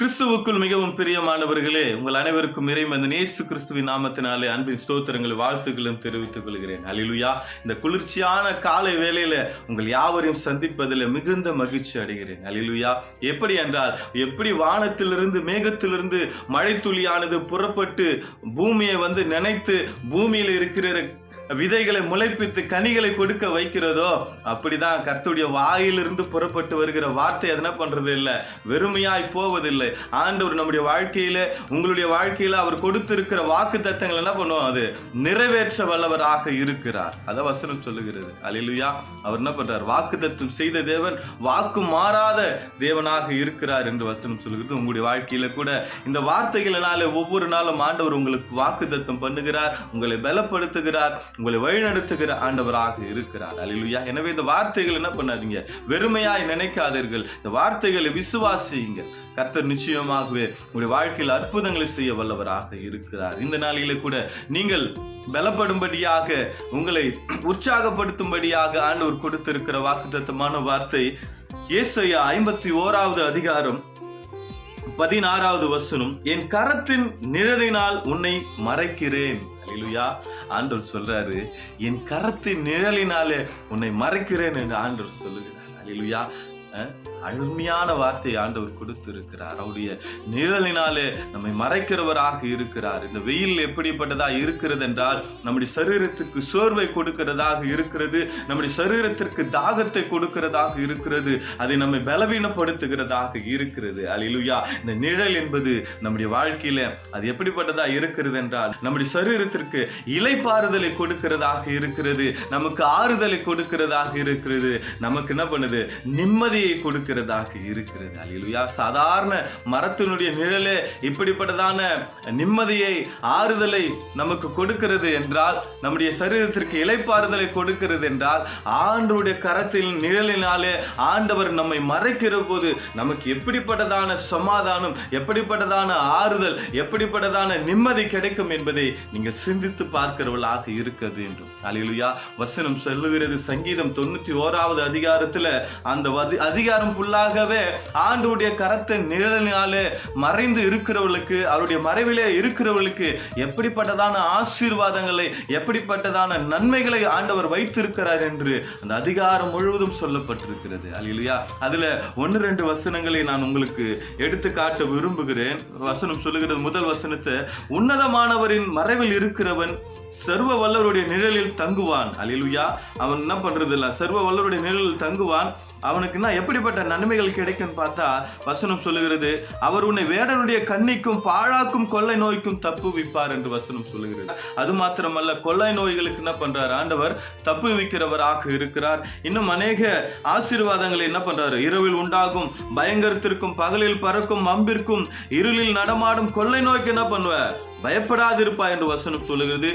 கிறிஸ்துவுக்குள் மிகவும் பிரியமானவர்களே உங்கள் அனைவருக்கும் இறைமந்த நேசு கிறிஸ்துவின் நாமத்தினாலே அன்பின் ஸ்தோத்திரங்கள் வாழ்த்துக்களும் தெரிவித்துக் கொள்கிறேன் அலிலுயா இந்த குளிர்ச்சியான காலை வேளையில உங்கள் யாவரையும் சந்திப்பதில் மிகுந்த மகிழ்ச்சி அடைகிறேன். அலிலுயா எப்படி என்றால் எப்படி வானத்திலிருந்து மேகத்திலிருந்து மழை துளியானது புறப்பட்டு பூமியை வந்து நினைத்து பூமியில் இருக்கிற விதைகளை முளைப்பித்து கனிகளை கொடுக்க வைக்கிறதோ அப்படிதான் கர்த்துடைய வாயிலிருந்து புறப்பட்டு வருகிற வார்த்தை அது என்ன பண்றது இல்லை வெறுமையாய் போவதில்லை. ஆண்டவர் நம்முடைய வாழ்க்கையில உங்களுடைய வாழ்க்கையில அவர் கொடுத்திருக்கிற வாக்கு தத்தங்கள் என்ன பண்ணுவோம் அது நிறைவேற்ற வல்லவராக இருக்கிறார். அத வசனம் சொல்லுகிறது. அலிலுயா அவர் என்ன பண்றார்? வாக்கு தத்துவம் செய்த தேவன் வாக்கு மாறாத தேவனாக இருக்கிறார் என்று வசனம் சொல்லுகிறது. உங்களுடைய வாழ்க்கையில கூட இந்த வார்த்தைகளினால ஒவ்வொரு நாளும் ஆண்டவர் உங்களுக்கு வாக்கு தத்துவம் பண்ணுகிறார் உங்களை பலப்படுத்துகிறார் உங்களை வழிநடத்துகிற ஆண்டவராக இருக்கிறார். அலிலுயா எனவே இந்த வார்த்தைகள் என்ன பண்ணாதீங்க. வெறுமையாய் நினைக்காதீர்கள். இந்த வார்த்தைகளை விசுவாசியுங்க கர்த்தர் நிச்சயமாகவே உங்களுடைய வாழ்க்கையில் அற்புதங்களை செய்ய வல்லவராக இருக்கிறார். இந்த நாளிலே கூட நீங்கள் பலப்படும்படியாக உங்களை உற்சாகப்படுத்தும்படியாக ஆண்டவர் கொடுத்திருக்கிற வாக்குத்தத்தமான வார்த்தை ஏசையா ஐம்பத்தி ஓராவது அதிகாரம் பதினாறாவது வசனம் என் கரத்தின் நிழலினால் உன்னை மறைக்கிறேன். அல்லேலூயா ஆண்டவர் சொல்றாரு என் கரத்தின் நிழலினாலே உன்னை மறைக்கிறேன் என்று ஆண்டவர் சொல்லுகிறார். அல்லேலூயா அருமையான வார்த்தை ஆண்டவர் கொடுத்திருக்கிறார். அவருடைய நிழலினாலே நம்மை மறைக்கிறவராக இருக்கிறார். இந்த வெயில் எப்படிப்பட்டதா இருக்கிறது என்றால் நம்முடைய சரீரத்துக்கு சோர்வை கொடுக்கிறதாக இருக்கிறது நம்முடைய சரீரத்திற்கு தாகத்தை கொடுக்கிறதாக இருக்கிறது அதை நம்மை பலவீனப்படுத்துகிறதாக இருக்கிறது. அலிலுயா இந்த நிழல் என்பது நம்முடைய வாழ்க்கையில அது எப்படிப்பட்டதா இருக்கிறது என்றால் நம்முடைய சரீரத்திற்கு இலைப்பாறுதலை கொடுக்கிறதாக இருக்கிறது நமக்கு ஆறுதலை கொடுக்கிறதாக இருக்கிறது. நமக்கு என்ன பண்ணுது? நிம்மதி நிம்மதியை கொடுக்கிறதாக இருக்கிறது. அலிலுயா சாதாரண மரத்தினுடைய நிழலே இப்படிப்பட்டதான நிம்மதியை ஆறுதலை நமக்கு கொடுக்கிறது என்றால் நம்முடைய சரீரத்திற்கு இலைப்பாறுதலை கொடுக்கிறது என்றால் ஆண்டவருடைய கரத்தில் நிழலினாலே ஆண்டவர் நம்மை மறைக்கிற போது நமக்கு எப்படிப்பட்டதான சமாதானம் எப்படிப்பட்டதான ஆறுதல் எப்படிப்பட்டதான நிம்மதி கிடைக்கும் என்பதை நீங்கள் சிந்தித்து பார்க்கிறவர்களாக இருக்கிறது என்றும் அலிலுயா வசனம் சொல்லுகிறது சங்கீதம் தொண்ணூத்தி ஓராவது அதிகாரத்துல அந்த அதிகாரம் ஃபுல்லாகவே ஆண்டவருடைய கரத்தை நிழலினாலே மறைந்து இருக்கிறவர்களுக்கு அவருடைய மறைவிலே இருக்கிறவர்களுக்கு எப்படிப்பட்டதான ஆசீர்வாதங்களை எப்படிப்பட்டதான நன்மைகளை ஆண்டவர் வைத்திருக்கிறார் என்று அந்த அதிகாரம் முழுவதும் சொல்லப்பட்டிருக்கிறது. அல்லையா அதில் ஒன்று ரெண்டு வசனங்களை நான் உங்களுக்கு எடுத்து காட்ட விரும்புகிறேன். வசனம் சொல்லுகிறது முதல் வசனத்தை உன்னதமானவரின் மறைவில் இருக்கிறவன் சர்வ வல்லவருடைய நிழலில் தங்குவான். அலிலுயா அவன் என்ன பண்றது இல்ல சர்வ வல்லவருடைய நிழலில் தங்குவான். அவனுக்கு என்ன எப்படிப்பட்ட நன்மைகள் கிடைக்கும்னு பார்த்தா வசனம் சொல்லுகிறது அவர் உன்னை வேடனுடைய கண்ணிக்கும் பாழாக்கும் கொள்ளை நோய்க்கும் தப்பு விப்பார் என்று வசனம் சொல்லுகிறது. அது மாத்திரமல்ல கொள்ளை நோய்களுக்கு என்ன பண்றார்? ஆண்டவர் தப்பு விக்கிறவராக இருக்கிறார். இன்னும் அநேக ஆசீர்வாதங்களை என்ன பண்றாரு? இரவில் உண்டாகும் பயங்கரத்திற்கும் பகலில் பறக்கும் அம்பிற்கும் இருளில் நடமாடும் கொள்ளை நோய்க்கு என்ன பண்ணுவ பயப்படாதிருப்பா என்று வசனம் சொல்லுகிறது.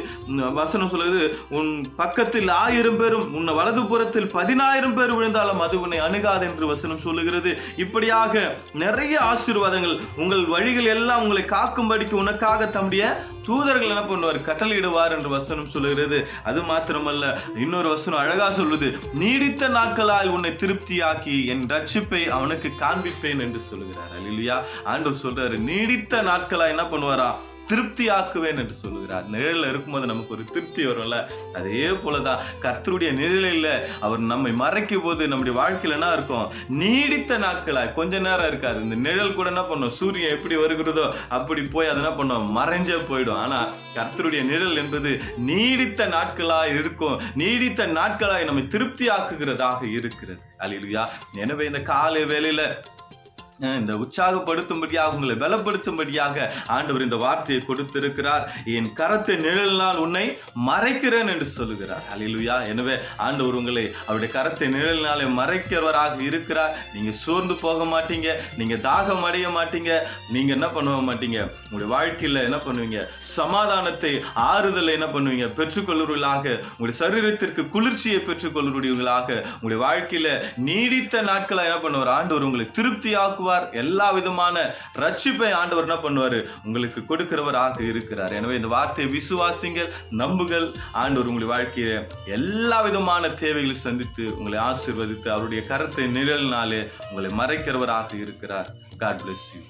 வசனம் சொல்லுகிறது உன் பக்கத்தில் ஆயிரம் பேரும் உன் வலது புறத்தில் பதினாயிரம் பேர் விழுந்தாலும் அது உன்னை அணுகாது என்று வசனம் சொல்லுகிறது. இப்படியாக நிறைய ஆசீர்வாதங்கள் உங்கள் வழிகள் எல்லாம் உங்களை காக்கும்படிக்கு உனக்காக தம்முடைய தூதர்கள் என்ன பண்ணுவார்? கட்டளையிடுவார் என்று வசனம் சொல்லுகிறது. அது மாத்திரமல்ல இன்னொரு வசனம் அழகா சொல்லுது. நீடித்த நாட்களால் உன்னை திருப்தியாக்கி என் ரட்சிப்பை அவனுக்கு காண்பிப்பேன் என்று சொல்லுகிறார். அல்லையா ஆண்டவர் சொல்றாரு நீடித்த நாட்களா என்ன பண்ணுவாரா? திருப்தியாக்குவேன் என்று சொல்லுகிறார். நிழலில் இருக்கும்போது நமக்கு ஒரு திருப்தி வரும்ல? அதே போலதான் கர்த்தருடைய நிழலில் அவர் நம்மை மறைக்கும் போது நம்முடைய வாழ்க்கையில் என்ன இருக்கும்? நீடித்த நாட்களாக கொஞ்ச நேரம் இருக்காது. இந்த நிழல் கூட என்ன பண்ணும்? சூரியன் எப்படி வருகிறதோ அப்படி போய் அது என்ன பண்ணும்? மறைஞ்சே போயிடும். ஆனால் கர்த்தருடைய நிழல் என்பது நீடித்த நாட்களாக இருக்கும். நீடித்த நாட்களாக நம்மை திருப்தி ஆக்குகிறதாக இருக்கிறது. அல்லேலூயா எனவே இந்த காலை வேலையில் இந்த உற்சாகப்படுத்தும்படியாக உங்களை பலப்படுத்தும்படியாக ஆண்டவர் இந்த வார்த்தையை கொடுத்திருக்கிறார். என் கரத்தை நிழலினால் உன்னை மறைக்கிறேன் என்று சொல்லுகிறார். அலிலுயா எனவே ஆண்டவர் உங்களை அவருடைய கரத்தை நிழலினாலே மறைக்கிறவராக இருக்கிறார். நீங்க சோர்ந்து போக மாட்டீங்க நீங்க தாகம் அடைய மாட்டீங்க நீங்க என்ன பண்ண மாட்டீங்க? உங்களுடைய வாழ்க்கையில என்ன பண்ணுவீங்க? சமாதானத்தை ஆறுதலை என்ன பண்ணுவீங்க? பெற்றுக்கொள்வர்களாக உங்களுடைய சரீரத்திற்கு குளிர்ச்சியை பெற்றுக்கொள்ளுவர்களாக உங்களுடைய வாழ்க்கையில நீடித்த நாட்களை என்ன பண்ணுவார்? ஆண்டவர் உங்களை திருப்தியாக்குவார் எல்லா விதமான ரட்சிப்பை ஆண்டவர் என்ன பண்ணுவார்? உங்களுக்கு கொடுக்கிறவராக இருக்கிறார். எனவே இந்த வார்த்தையை விசுவாசிங்கள் நம்புகள் ஆண்டவர் உங்களுடைய வாழ்க்கையை எல்லா விதமான தேவைகளை சந்தித்து உங்களை ஆசிர்வதித்து அவருடைய கருத்தை நிழல்னாலே உங்களை மறைக்கிறவராக இருக்கிறார். God bless you